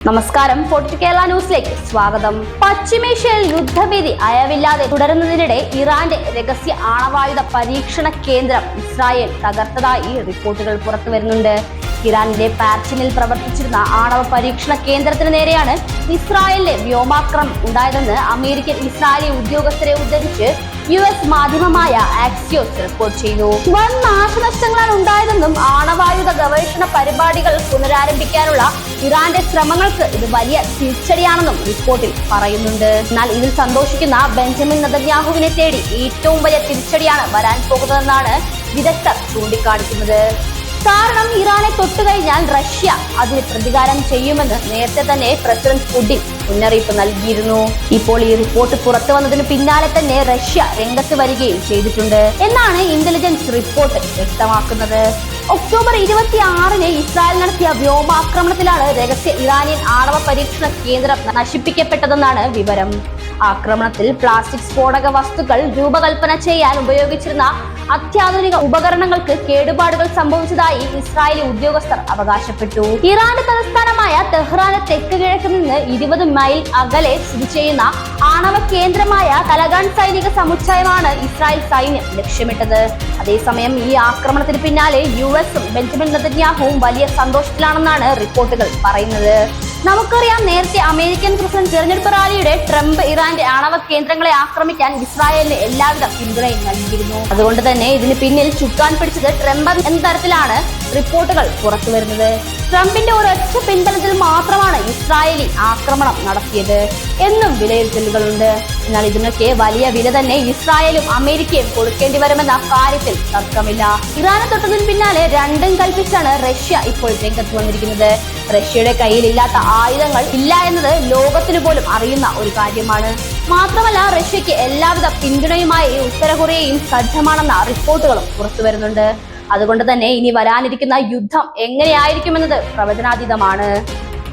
നമസ്കാരം. ഫോർട്ട് കേരള ന്യൂസിലേക്ക് സ്വാഗതം. പശ്ചിമേഷ്യയിൽ യുദ്ധഭീതി അയവില്ലാതെ തുടരുന്നതിനിടെ ഇറാന്റെ രഹസ്യ ആണവായുധ പരീക്ഷണ കേന്ദ്രം ഇസ്രായേൽ തകർത്തതായി റിപ്പോർട്ടുകൾ പുറത്തു വരുന്നുണ്ട് ഇറാനിലെ പാർച്ചിനിൽ പ്രവർത്തിച്ചിരുന്ന ആണവ പരീക്ഷണ കേന്ദ്രത്തിന് നേരെയാണ് ഇസ്രായേലിലെ വ്യോമാക്രമണം ഉണ്ടായതെന്ന് അമേരിക്കൻ ഇസ്രായേലി ഉദ്യോഗസ്ഥരെ ഉദ്ധരിച്ച് യു എസ് മാധ്യമമായ ആക്സിയോസ് റിപ്പോർട്ട് ചെയ്തു വൻ നാശനഷ്ടങ്ങളാണ് ഉണ്ടായതെന്നും ആണവായുധ ഗവേഷണ പരിപാടികൾ പുനരാരംഭിക്കാനുള്ള ഇറാന്റെ ശ്രമങ്ങൾക്ക് ഇത് വലിയ തിരിച്ചടിയാണെന്നും റിപ്പോർട്ടിൽ പറയുന്നുണ്ട്. എന്നാൽ ഇതിൽ സന്തോഷിക്കുന്ന ബെഞ്ചമിൻ നദന്യാഹുവിനെ തേടി ഏറ്റവും വലിയ തിരിച്ചടിയാണ് വരാൻ പോകുന്നതെന്നാണ് വിദഗ്ധർ ചൂണ്ടിക്കാണിക്കുന്നത്. കാരണം ഇറാനെ തൊട്ടുകഴിഞ്ഞാൽ റഷ്യ അതിന് പ്രതികാരം ചെയ്യുമെന്ന് നേരത്തെ തന്നെ പ്രസിഡന്റ് പുടിൻ മുന്നറിയിപ്പ് നൽകിയിരുന്നു. ഇപ്പോൾ ഈ റിപ്പോർട്ട് പുറത്തു വന്നതിന് പിന്നാലെ തന്നെ റഷ്യ രംഗത്ത് വരികയും ചെയ്തിട്ടുണ്ട്. എന്നാണ് ഇന്റലിജൻസ് റിപ്പോർട്ട് വ്യക്തമാക്കുന്നത്. ഒക്ടോബർ ഇരുപത്തി ആറിന് ഇസ്രായേൽ നടത്തിയ വ്യോമാക്രമണത്തിലാണ് രഹസ്യ ഇറാനിയൻ ആണവ പരീക്ഷണ കേന്ദ്രം നശിപ്പിക്കപ്പെട്ടതെന്നാണ് വിവരം. ആക്രമണത്തിൽ പ്ലാസ്റ്റിക് സ്ഫോടക വസ്തുക്കൾ രൂപകൽപ്പന ചെയ്യാൻ ഉപയോഗിച്ചിരുന്ന അത്യാധുനിക ഉപകരണങ്ങൾക്ക് കേടുപാടുകൾ സംഭവിച്ചതായി ഇസ്രായേലി ഉദ്യോഗസ്ഥർ അവകാശപ്പെട്ടു. ഇറാന്റെ തലസ്ഥാനമായ തെഹ്റാന് തെക്ക് കിഴക്ക് നിന്ന് ഇരുപത് മൈൽ അകലെ സ്ഥിതി ചെയ്യുന്ന ആണവ കേന്ദ്രമായ തലഗാൻ സൈനിക സമുച്ചയമാണ് ഇസ്രായേൽ സൈന്യം ലക്ഷ്യമിട്ടത്. അതേസമയം ഈ ആക്രമണത്തിന് പിന്നാലെ യു എസും ബെഞ്ചമിൻ നെതന്യാഹുവും വലിയ സന്തോഷത്തിലാണെന്നാണ് റിപ്പോർട്ടുകൾ പറയുന്നത്. നമുക്കറിയാം നേരത്തെ അമേരിക്കൻ പ്രസിഡന്റ് തെരഞ്ഞെടുപ്പ് റാലിയുടെ ട്രംപ് ഇറാന്റെ ആണവ കേന്ദ്രങ്ങളെ ആക്രമിക്കാൻ ഇസ്രായേലിന് എല്ലാവിധ പിന്തുണയും നൽകിയിരുന്നു. അതുകൊണ്ട് തന്നെ ഇതിന് പിന്നിൽ ചുക്കാൻ പിടിച്ചത് ട്രംപ് എന്ന തരത്തിലാണ് റിപ്പോർട്ടുകൾ പുറത്തു വരുന്നത് ട്രംപിന്റെ ഒരൊറ്റ പിന്തുണത്തിൽ മാത്രമാണ് ഇസ്രായേലി ആക്രമണം നടത്തിയത്. എന്നും വിലയിരുത്തലുകളുണ്ട് എന്നാൽ ഇതിനൊക്കെ വലിയ വില തന്നെ ഇസ്രായേലും അമേരിക്കയും കൊടുക്കേണ്ടി വരുമെന്ന കാര്യത്തിൽ തർക്കമില്ല. ഇറാനെ തൊട്ടതിന് പിന്നാലെ രണ്ടും കൽപ്പിച്ചാണ് റഷ്യ ഇപ്പോൾ രംഗത്ത് വന്നിരിക്കുന്നത്. റഷ്യയുടെ കയ്യിൽ ഇല്ലാത്ത ആയുധങ്ങൾ ഇല്ല എന്നത് ലോകത്തിന് പോലും അറിയുന്ന ഒരു കാര്യമാണ്. മാത്രമല്ല റഷ്യക്ക് എല്ലാവിധ പിന്തുണയുമായി ഉത്തര കൊറിയയും സജ്ജമാണെന്ന റിപ്പോർട്ടുകളും പുറത്തു വരുന്നുണ്ട് അതുകൊണ്ട് തന്നെ ഇനി വരാനിരിക്കുന്ന യുദ്ധം എങ്ങനെയായിരിക്കുമെന്നത് പ്രവചനാതീതമാണ്.